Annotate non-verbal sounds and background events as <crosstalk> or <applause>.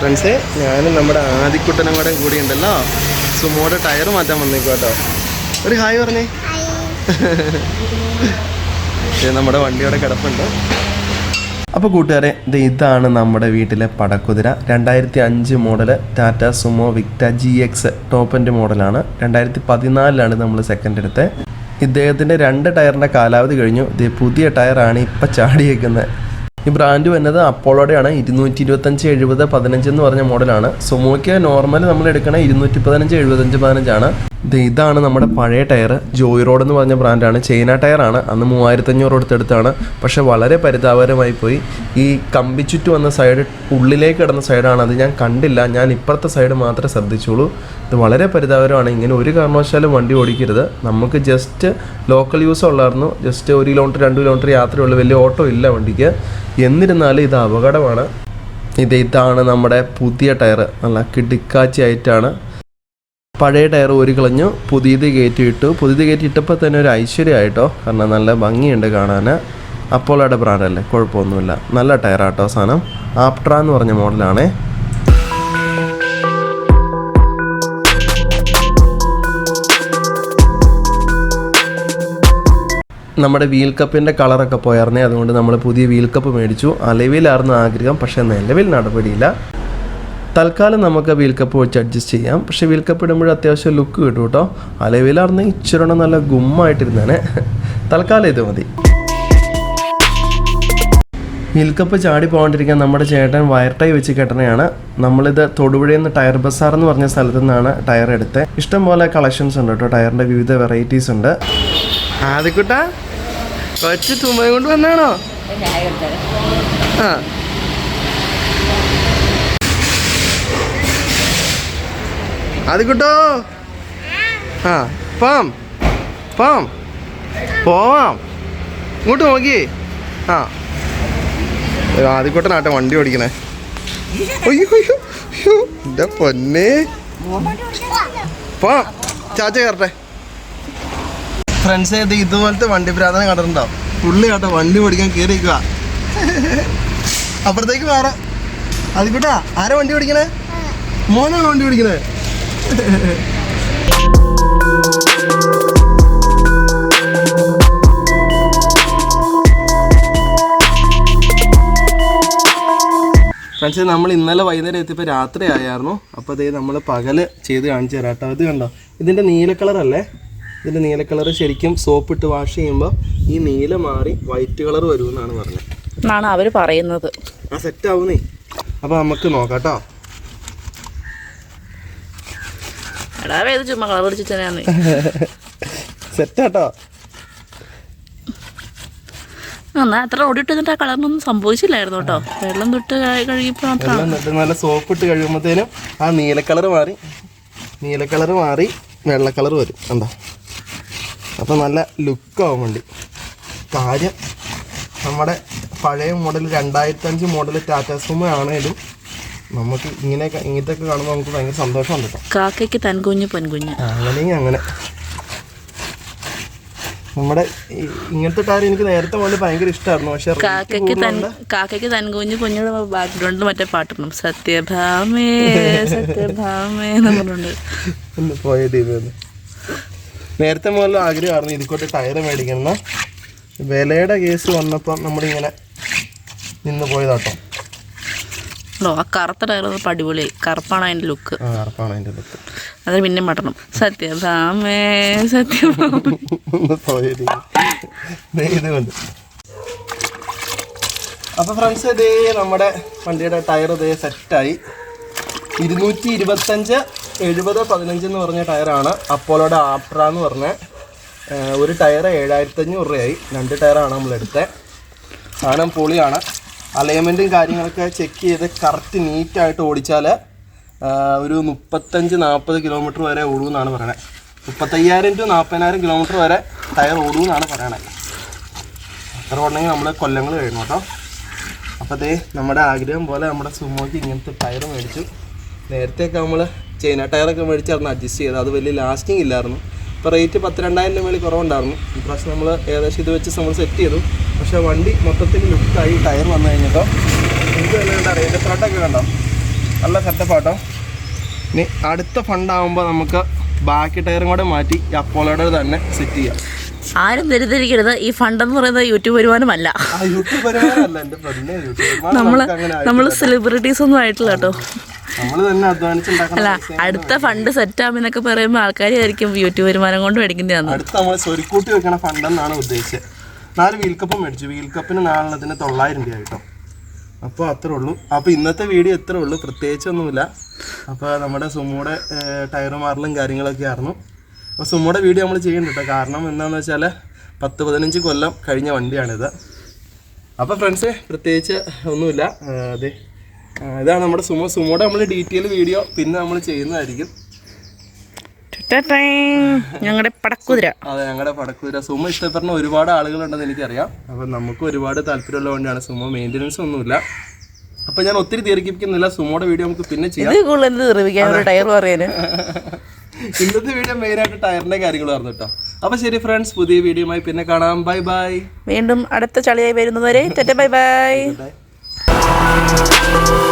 ഫ്രണ്ട്സേ ഞാനും നമ്മുടെ ആദിക്കുട്ടനും കൂടെ കൂടി ഉണ്ടല്ലോ സുമോടെ ടയർ മാറ്റാൻ വന്നേക്കും കേട്ടോ ഒരു ഹായ് പറഞ്ഞേ. നമ്മുടെ വണ്ടിയുടെ കിടപ്പുണ്ട്. അപ്പോൾ കൂട്ടുകാരെ ഇത് ഇതാണ് നമ്മുടെ വീട്ടിലെ പടക്കുതിര. രണ്ടായിരത്തി അഞ്ച് model Tata Sumo Victa G X top എന്റെ മോഡലാണ്. രണ്ടായിരത്തി പതിനാലിലാണ് നമ്മൾ സെക്കൻഡ് എടുത്തത് ഇദ്ദേഹത്തിന്റെ രണ്ട് ടയറിന്റെ കാലാവധി കഴിഞ്ഞു. ഇത് പുതിയ ടയറാണ് ഇപ്പം ചാടിയേക്കുന്നത് ഈ ബ്രാൻഡ് വരുന്നത് അപ്പോളോടെയാണ്. ഇരുന്നൂറ്റി ഇരുപത്തഞ്ച് എഴുപത് പതിനഞ്ച് എന്ന് പറഞ്ഞ മോഡലാണ്. സുമോയ്ക്ക് നോർമൽ നമ്മൾ എടുക്കണ ഇരുന്നൂറ്റി പതിനഞ്ച് എഴുപത്തഞ്ച് പതിനഞ്ചാണ് ഇത് ഇതാണ് നമ്മുടെ പഴയ ടയർ ജോയ് റോഡ് എന്ന് പറഞ്ഞ ബ്രാൻഡാണ് ചൈന ടയറാണ്. അന്ന് മൂവായിരത്തഞ്ഞൂറ് കൊടുത്തെടുത്താണ്. പക്ഷെ വളരെ പരിതാപകരമായി പോയി. ഈ കമ്പി ചുറ്റു വന്ന സൈഡ് ഉള്ളിലേക്ക് കിടന്ന സൈഡാണ് അത് ഞാൻ കണ്ടില്ല. ഞാൻ ഇപ്പുറത്തെ സൈഡ് മാത്രമേ ശ്രദ്ധിച്ചുള്ളൂ. ഇത് വളരെ പരിതാപകരമാണ്. ഇങ്ങനെ ഒരു കാരണവശാലും വണ്ടി ഓടിക്കരുത്. നമുക്ക് ജസ്റ്റ് ലോക്കൽ യൂസ് ഉള്ളായിരുന്നു. ജസ്റ്റ് ഒരു കിലോമീറ്റർ രണ്ട് കിലോമീറ്റർ യാത്രയുള്ളൂ വലിയ ഓട്ടോ ഇല്ല വണ്ടിക്ക്. എന്നിരുന്നാലും ഇത് അപകടമാണ്. ഇത് ഇതാണ് നമ്മുടെ പുതിയ ടയർ നല്ല കിടിക്കാച്ചി ആയിട്ടാണ് പഴയ ടയർ ഒരു കളഞ്ഞു പുതിയത് കയറ്റി ഇട്ടു പുതിയത് കയറ്റി ഇട്ടപ്പോൾ തന്നെ ഒരു ഐശ്വര്യമായിട്ടോ. കാരണം നല്ല ഭംഗിയുണ്ട് കാണാൻ അപ്പോളോയുടെ ബ്രാൻഡല്ലേ കുഴപ്പമൊന്നുമില്ല. നല്ല ടയറാട്ടോ സാധനം. ആപ്ട്ര എന്ന് പറഞ്ഞ മോഡലാണേ നമ്മുടെ വീൽ കപ്പിന്റെ കളറൊക്കെ പോയായിരുന്നേ അതുകൊണ്ട് നമ്മൾ പുതിയ വീൽ കപ്പ് മേടിച്ചു. അലവിലായിരുന്നു ആഗ്രഹം പക്ഷേ നിലവിൽ നടപടിയില്ല. തൽക്കാലം നമുക്ക് വീൽ കപ്പ് വെച്ച് അഡ്ജസ്റ്റ് ചെയ്യാം. പക്ഷേ വീൽ കപ്പ് ഇടുമ്പോൾ അത്യാവശ്യം ലുക്ക് കിട്ടും കേട്ടോ അലവിലായിരുന്നു ഇച്ചിരി നല്ല ഗുമ്മായിട്ടിരുന്നേനെ. തൽക്കാലം ഇത് മതി. വീൽ കപ്പ് ചാടി പോകാണ്ടിരിക്കാൻ നമ്മുടെ ചേട്ടൻ വയർ ടൈ വെച്ച് കെട്ടണയാണ്. നമ്മളിത് തൊടുപുഴയിൽ നിന്ന് ടയർ ബസാർ എന്ന് പറഞ്ഞ സ്ഥലത്തു നിന്നാണ് ടയർ എടുത്തത് ഇഷ്ടംപോലെ കളക്ഷൻസ് ഉണ്ട് കേട്ടോ ടയറിന്റെ വിവിധ വെറൈറ്റീസ് ഉണ്ട്. ആദ്യക്കുട്ട കൊച്ചു തുമ്മയും കൊണ്ട് വന്നാണോ? ആ. ആദ്യക്കുട്ടോ ആ പാം പാം പോവാം. ഇങ്ങോട്ട് നോക്കി. ആ. ആദ്യക്കുട്ടനാട്ടെ വണ്ടി ഓടിക്കണേ. അയ്യോ അയ്യോ എന്റെ പൊന്നെ. പോവാം. ചാച്ച കയറട്ടെ. ഫ്രണ്ട്സ് ആയിട്ട് ഇതുപോലത്തെ വണ്ടി പ്രാധാന്യം കണ്ടിട്ടുണ്ടോ പുള്ളി കേട്ടോ വണ്ടി ഓടിക്കാൻ കയറിയിരിക്കുക അപ്പുറത്തേക്ക് മാറാം കേട്ടാ ആരാ വണ്ടി ഓടിക്കണേ? മോനാണ് വണ്ടി ഓടിക്കണേ? ഫ്രണ്ട്സ് നമ്മൾ ഇന്നലെ വൈകുന്നേരം എത്തിയപ്പോൾ രാത്രി ആയായിരുന്നു അപ്പോൾ അതേ നമ്മൾ പകൽ ചെയ്ത് കാണിച്ചു തരാം കേട്ടോ. അത് കണ്ടോ? ഇതിന്റെ നീല കളറല്ലേ? ഇതിന്റെ നീല കളർ ശരിക്കും സോപ്പ് ഇട്ട് വാഷ് ചെയ്യുമ്പോൾ ഈ നീല മാറി വൈറ്റ് കളർ വരുമെന്നാണ് പറഞ്ഞത്. എന്നാണ് അവർ പറയുന്നത്. ആ സെറ്റ് ആവുന്നേ. അപ്പോൾ നമുക്ക് നോക്കാം കേട്ടോ ചുമ്മാ കളർ പിടിച്ച് തന്നെയാണ് സെറ്റ് കേട്ടോ എന്നാ അത്ര ഓടിയിട്ട് എന്നിട്ട് ആ കളറിനൊന്നും സംഭവിച്ചില്ലായിരുന്നു കേട്ടോ. വെള്ളം തൊട്ട് കഴി- കഴുകിയപ്പോൾ വെള്ളം എന്നിട്ട് നല്ല സോപ്പ് ഇട്ട് കഴിയുമ്പോഴത്തേനും ആ നീല കളർ മാറി നീല കളർ മാറി വെള്ള കളർ വരും. കണ്ടോ? അപ്പോൾ നല്ല ലുക്കാവും വണ്ടി. കാര്യം നമ്മുടെ പഴയ മോഡൽ രണ്ടായിരത്തഞ്ച് മോഡൽ ടാറ്റ സുമ ആണേലും നമുക്ക് ഇങ്ങനെയൊക്കെ ഇങ്ങനത്തെയൊക്കെ കാണുമ്പോൾ നമുക്ക് ഭയങ്കര സന്തോഷമുണ്ട് കേട്ടോ. കാക്കയ്ക്ക് തൻകുഞ്ഞ് പൊൻകുഞ്ഞ്. അങ്ങനെയെങ്കിൽ അങ്ങനെ. നമ്മുടെ ഇങ്ങനത്തെ കാര്യം എനിക്ക് നേരത്തെ മുതൽ ഭയങ്കര ഇഷ്ടമായിരുന്നു പക്ഷെ കാക്കയ്ക്ക് തൻ കാക്കയ്ക്ക് തൻകുഞ്ഞ് കുഞ്ഞുടെ ബാക്ക്ഗ്രൗണ്ടിൽ മറ്റേ പാട്ടിടണം സത്യഭാമേ സത്യഭാമേ എന്ന് പറഞ്ഞുകൊണ്ട്. ഒന്ന് പോയ ടീമാണ് നേരത്തെ മുതൽ ആഗ്രഹമായിരുന്നു ഇതിക്കോട്ട് ടയർ മേടിക്കണം. വിലയുടെ കേസ് വന്നപ്പോൾ നമ്മളിങ്ങനെ നിന്ന് പോയതാട്ടോ. ഉണ്ടോ? ആ കറുത്ത ടയർ വന്നപ്പോൾ അടിപൊളിയായി കറുപ്പാണ് അതിന്റെ ലുക്ക് ആ ഉറപ്പാണ് അതിന്റെ ലുക്ക് അത് പിന്നെ മട്ടണം സത്യം സത്യഭാമേ സത്യം. ഇതുകൊണ്ട് അപ്പോൾ ഫ്രണ്ട്സ് ഇതേ നമ്മുടെ വണ്ടിയുടെ ടയർ ഇതേ സെറ്റായി ഇരുന്നൂറ്റി ഇരുപത്തഞ്ച് എഴുപത് പതിനഞ്ച് എന്ന് പറഞ്ഞ ടയറാണ് അപ്പോളോടെ ആപ്ര എന്ന് പറഞ്ഞ ഒരു ടയർ ഏഴായിരത്തി അഞ്ഞൂറ് രൂപയായി. രണ്ട് ടയറാണ് നമ്മൾ എടുത്തത് സാധനം പൊളിയാണ്. അലൈൻമെന്റും കാര്യങ്ങളൊക്കെ ചെക്ക് ചെയ്ത് കറക്റ്റ് നീറ്റായിട്ട് ഓടിച്ചാൽ ഒരു മുപ്പത്തഞ്ച് നാൽപ്പത് കിലോമീറ്റർ വരെ ഓടുമെന്നാണ് പറയണത് മുപ്പത്തയ്യായിരം ടു നാൽപ്പതിനായിരം കിലോമീറ്റർ വരെ ടയർ ഓടുമെന്നാണ് പറയണത് അത്ര ഉണ്ടെങ്കിൽ നമ്മൾ കൊല്ലങ്ങൾ കഴിഞ്ഞു കേട്ടോ. അപ്പോൾ അതേ നമ്മുടെ ആഗ്രഹം പോലെ നമ്മുടെ സുമോക്ക് ഇങ്ങനത്തെ ടയർ മേടിച്ചു. നേരത്തെയൊക്കെ നമ്മൾ ചൈന ടയറൊക്കെ മേടിച്ചായിരുന്നു അഡ്ജസ്റ്റ് ചെയ്തത് അത് വലിയ ലാസ്റ്റിംഗ് ഇല്ലായിരുന്നു. ഇപ്പോൾ റേറ്റ് പത്ത് രണ്ടായിരം രൂപ മേളിൽ കുറവുണ്ടായിരുന്നു. ഇപ്രാവശ്യം നമ്മൾ ഏകദേശം ഇത് വെച്ച് നമ്മൾ സെറ്റ് ചെയ്തു. പക്ഷേ വണ്ടി മൊത്തത്തിൽ ലുക്കായി ടയർ വന്നു കഴിഞ്ഞപ്പോൾ എനിക്ക് വല്ലാണ്ട് അറിയാം. എന്റെ ഫ്രണ്ടൊക്കെ കണ്ടോ? നല്ല സെറ്റപ്പാട്ടോ ഇനി അടുത്ത ഫണ്ടാകുമ്പോൾ നമുക്ക് ബാക്കി ടയറും കൂടെ മാറ്റി അപ്പോളോടെ തന്നെ സെറ്റ് ചെയ്യാം. ആരും തെറ്റിദ്ധരിക്കരുത്. ഈ ഫണ്ട് എന്ന് പറയുന്നത് യൂട്യൂബ് വരുമാനമല്ല. നമ്മൾ നമ്മൾ സെലിബ്രിറ്റീസ് ഒന്നും ആയിട്ടില്ല കേട്ടോ. തന്നെ അല്ല അടുത്ത ഫണ്ട് സെറ്റ് ആവുമെന്നൊക്കെ പറയുമ്പോൾ ആൾക്കാരായിരിക്കും യൂട്യൂബ് വരുമാനം കൊണ്ട് മേടിക്കുന്നതാണ് അടുത്ത നമ്മൾ സ്വരുക്കൂട്ടി വെക്കണ ഫണ്ടെന്നാണ് ഉദ്ദേശിച്ചത്. നാല് വീൽ കപ്പ് മേടിച്ചു. വീൽ കപ്പിന് നാലെണ്ണത്തിന് തൊള്ളായിരം രൂപ കേട്ടോ അപ്പോൾ അത്രേ ഉള്ളൂ. അപ്പോൾ ഇന്നത്തെ വീഡിയോ ഇത്രേ ഉള്ളൂ. പ്രത്യേകിച്ചൊന്നുമില്ല. അപ്പോൾ നമ്മുടെ സുമ്മൂടെ ടയർ മാറലും കാര്യങ്ങളൊക്കെ ആയിരുന്നു. അപ്പോൾ സുമ്മൂടെ വീഡിയോ നമ്മൾ ചെയ്യുന്നുണ്ട് കേട്ടോ കാരണം എന്താണെന്ന് വെച്ചാൽ പത്ത് പതിനഞ്ച് കൊല്ലം കഴിഞ്ഞ വണ്ടിയാണിത്. അപ്പോൾ ഫ്രണ്ട്സ് പ്രത്യേകിച്ച് ഒന്നുമില്ല. അതെ. ഇതാണ് നമ്മുടെ സുമോ. സുമോടെ നമ്മൾ ഡീറ്റെയിൽ വീഡിയോ പിന്നെ നമ്മൾ ചെയ്യുന്നതായിരിക്കും. ഞങ്ങളുടെ പടക്കുതിര. അതെ ഞങ്ങളുടെ പടക്കുതിര. സുമ ഇഷ്ടപ്പെടുന്ന ഒരുപാട് ആളുകളുണ്ടെന്ന് എനിക്കറിയാം. അപ്പം നമുക്ക് ഒരുപാട് താല്പര്യമുള്ള വണ്ടിയാണ് സുമോ മെയിന്റനൻസ് ഒന്നുമില്ല. അപ്പം ഞാൻ ഒത്തിരി ദീർഘിപ്പിക്കുന്നില്ല. സുമോടെ വീഡിയോ നമുക്ക് പിന്നെ ചെയ്യാം. <laughs> ഇന്നത്തെ വീഡിയോ മെയിനായിട്ട് ടയറിന്റെ കാര്യങ്ങൾ പറഞ്ഞു കേട്ടോ. അപ്പം ശരി ഫ്രണ്ട്സ് പുതിയ വീഡിയോയുമായി പിന്നെ കാണാം. ബൈ ബൈ വീണ്ടും അടുത്ത ചളിയായി വരുന്നവരെ ബൈ ബൈ ബൈ